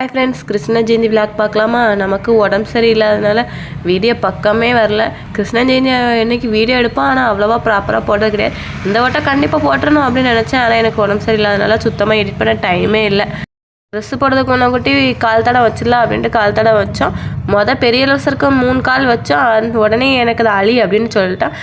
Hi friends Krishna Jayanthi vlog பார்க்கலாமா? நமக்கு உடம்பு சரியில்லாதனால வீடியோ பக்கமே வரல. கிருஷ்ண ஜெயந்தி என்னைக்கு வீடியோ எடுப்போம் ஆனால் அவ்வளோவா ப்ராப்பராக போடுறது கிடையாது. இந்த வட்டம் கண்டிப்பாக போட்டுறணும் அப்படின்னு நினச்சேன் ஆனால் எனக்கு உடம்பு சரியில்லாதனால சுத்தமாக எடிட் பண்ண டைமே இல்லை. ட்ரெஸ்ஸு போடுறதுக்கு முன்ன குட்டி கால் தடை வச்சிடலாம் அப்படின்ட்டு கால் தடை வச்சோம். மொதல் பெரிய இலவசருக்கு மூணு கால் வச்சோம் உடனே எனக்கு அது அழி அப்படின்னு சொல்லிட்டேன்.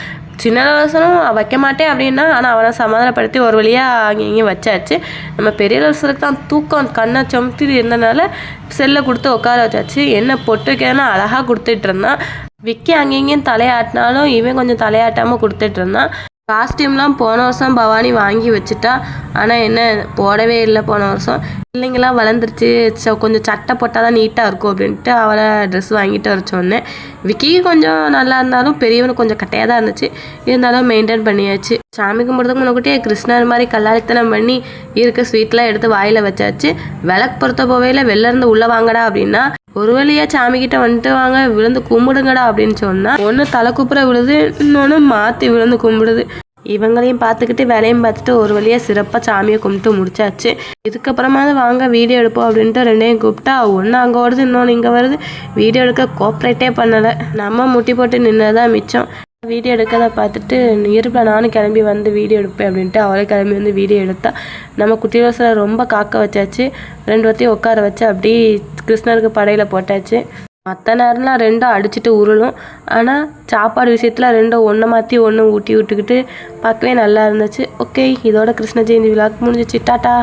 சின்ன இலவசனும் வைக்க மாட்டேன் அப்படின்னா ஆனால் அவனை சமாதானப்படுத்தி ஒரு வழியாக அங்கே இங்கேயும் வச்சாச்சு. நம்ம பெரிய இலவசருக்கு தான் தூக்கம் கண்ணை சொமுத்தி இருந்தனால செல்லை கொடுத்து உட்கார வச்சாச்சு. என்ன பொட்டுக்கேன்னா அழகாக கொடுத்துட்டு இருந்தான். விக்கி அங்கேயும் இங்கேயும் தலையாட்டினாலும் இவன் கொஞ்சம் தலையாட்டாமல் கொடுத்துட்டு இருந்தான். காஸ்டியூம்லாம் போன வருஷம் பவானி வாங்கி வச்சுட்டா. ஆனால் என்ன போடவே இல்லை போன வருஷம். பிள்ளைங்களாம் வளர்ந்துருச்சு. ச கொஞ்சம் சட்டை போட்டால் தான் நீட்டாக இருக்கும் அப்படின்ட்டு அவளை ட்ரெஸ் வாங்கிட்டு வர சொன்னேன். கொஞ்சம் நல்லா இருந்தாலும் பெரியவனுக்கு கொஞ்சம் கட்டையாக தான் இருந்துச்சு. இருந்தாலும் மெயின்டைன் பண்ணியாச்சு. சாமி கும்பிட்றதுக்கு முன்னாடியே கிருஷ்ணர் மாதிரி கல்லாளித்தனம் பண்ணி இருக்க ஸ்வீட்லாம் எடுத்து வாயில் வச்சாச்சு. விளக்கு பொறுத்த போவையில் வெளில இருந்து உள்ளே வாங்கடா அப்படின்னா ஒரு வழியா சாமி கிட்ட வந்துட்டு வாங்க விழுந்து கும்பிடுங்கடா அப்படின்னு சொன்னா ஒன்று தலை குப்புற விழுது இன்னொன்று மாற்றி விழுந்து கும்பிடுது. இவங்களையும் பார்த்துக்கிட்டு வேலையும் பார்த்துட்டு ஒரு வழியாக சிறப்பாக சாமியை கும்பிட்டு முடிச்சாச்சு. இதுக்கப்புறமா வாங்க வீடியோ எடுப்போம் அப்படின்ட்டு ரெண்டையும் கூப்பிட்டா ஒன்று அங்கே வருது இன்னொன்று இங்கே வருது. வீடியோ எடுக்க கோஆப்ரேட்டே பண்ணலை. நம்ம முட்டி போட்டு நின்று தான் மிச்சம். வீடியோ எடுக்கிறத பார்த்துட்டு இருப்பில் நானும் கிளம்பி வந்து வீடியோ எடுப்பேன் அப்படின்ட்டு அவளே கிளம்பி வந்து வீடியோ எடுத்தா. நம்ம குட்டி ரோசில் ரொம்ப காக்க வச்சாச்சு. ரெண்டு வத்தையும் உட்கார வச்சு அப்படி கிருஷ்ணருக்கு படையில் போட்டாச்சு. மற்ற நேரம்லாம் ரெண்டும் அடிச்சுட்டு உருளும். ஆனால் சாப்பாடு விஷயத்தில் ரெண்டும் ஒன்றை மாற்றி ஒன்று ஊட்டி விட்டுக்கிட்டு பார்க்கவே நல்லா இருந்துச்சு. ஓகே இதோட கிருஷ்ண ஜெயந்தி விழாக்கு முடிஞ்சிச்சு. டாட்டா!